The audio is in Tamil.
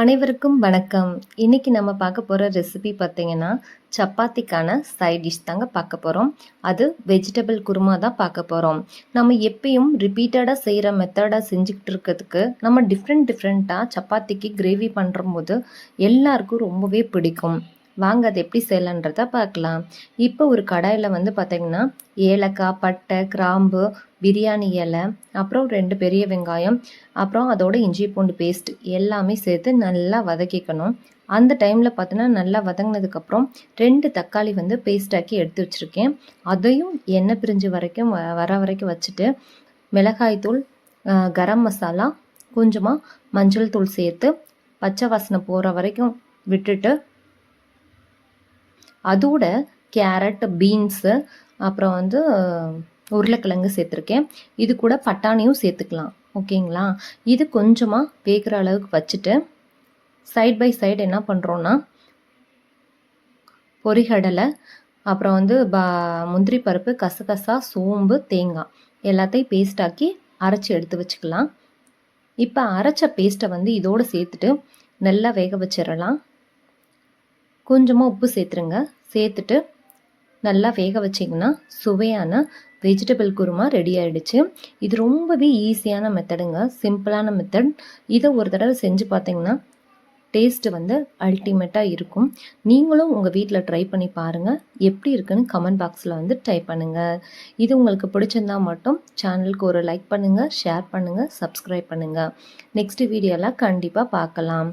அனைவருக்கும் வணக்கம். இன்றைக்கி நம்ம பார்க்க போகிற ரெசிபி பார்த்தீங்கன்னா சப்பாத்திக்கான சைட் டிஷ் தாங்க பார்க்க போகிறோம் அது வெஜிடபிள் குருமா தான் பார்க்க போகிறோம் நம்ம எப்பயும் ரிப்பீட்டடாக செய்கிற மெத்தடாக செஞ்சுக்கிட்டு இருக்கிறதுக்கு நம்ம டிஃப்ரெண்ட் டிஃப்ரெண்ட்டாக சப்பாத்திக்கு கிரேவி பண்ணும்போது எல்லாருக்கும் ரொம்பவே பிடிக்கும். வாங்க அது எப்படி செய்யலான்றத பார்க்கலாம். இப்போ ஒரு கடாயில் வந்து பார்த்தீங்கன்னா ஏலக்காய் பட்டை கிராம்பு பிரியாணி இலை அப்புறம் ரெண்டு பெரிய வெங்காயம் அப்புறம் அதோட இஞ்சி பூண்டு பேஸ்ட் எல்லாமே சேர்த்து நல்லா வதக்கிக்கணும். அந்த டைமில் பார்த்தோன்னா நல்லா வதங்கினதுக்கப்புறம் ரெண்டு தக்காளி வந்து பேஸ்டாக்கி எடுத்து வச்சுருக்கேன். அதையும் எண்ணெய் பிரிஞ்சு வரைக்கும் வ- வர வரைக்கும் வச்சுட்டு மிளகாய்த்தூள் கரம் மசாலா கொஞ்சமாக மஞ்சள் தூள் சேர்த்து பச்சை வாசனை போகிற வரைக்கும் விட்டுட்டு அதோட கேரட் பீன்ஸு அப்புறம் வந்து உருளைக்கிழங்கு சேர்த்துருக்கேன். இது கூட பட்டாணியும் சேர்த்துக்கலாம். ஓகேங்களா? இது கொஞ்சமாக வேகிற அளவுக்கு வச்சுட்டு சைட் பை சைடு என்ன பண்ணுறோன்னா பொரிகடலை அப்புறம் வந்து பா முந்திரி பருப்பு கசகசா சோம்பு தேங்காய் எல்லாத்தையும் பேஸ்டாக்கி அரைச்சி எடுத்து வச்சுக்கலாம். இப்போ அரைச்ச பேஸ்ட்டை வந்து இதோடு சேர்த்துட்டு நல்லா வேக வச்சிடலாம் கொஞ்சமாக உப்பு சேர்த்துருங்க. சேர்த்துட்டு நல்லா வேக வச்சிங்கன்னா சுவையான வெஜிடபிள் குருமா ரெடி ஆகிடுச்சு இது ரொம்பவே ஈஸியான மெத்தடுங்க சிம்பிளான மெத்தட் இதை ஒரு தடவை செஞ்சு பார்த்தீங்கன்னா டேஸ்ட்டு வந்து அல்டிமேட்டாக இருக்கும். நீங்களும் உங்கள் வீட்டில் ட்ரை பண்ணி பாருங்கள் எப்படி இருக்குன்னு கமெண்ட் பாக்ஸில் வந்து டைப் பண்ணுங்கள் இது உங்களுக்கு பிடிச்சிருந்தா மட்டும் சேனலுக்கு ஒரு லைக் பண்ணுங்கள் ஷேர் பண்ணுங்கள் சப்ஸ்கிரைப் பண்ணுங்கள் நெக்ஸ்ட் வீடியோலாம் கண்டிப்பாக பார்க்கலாம்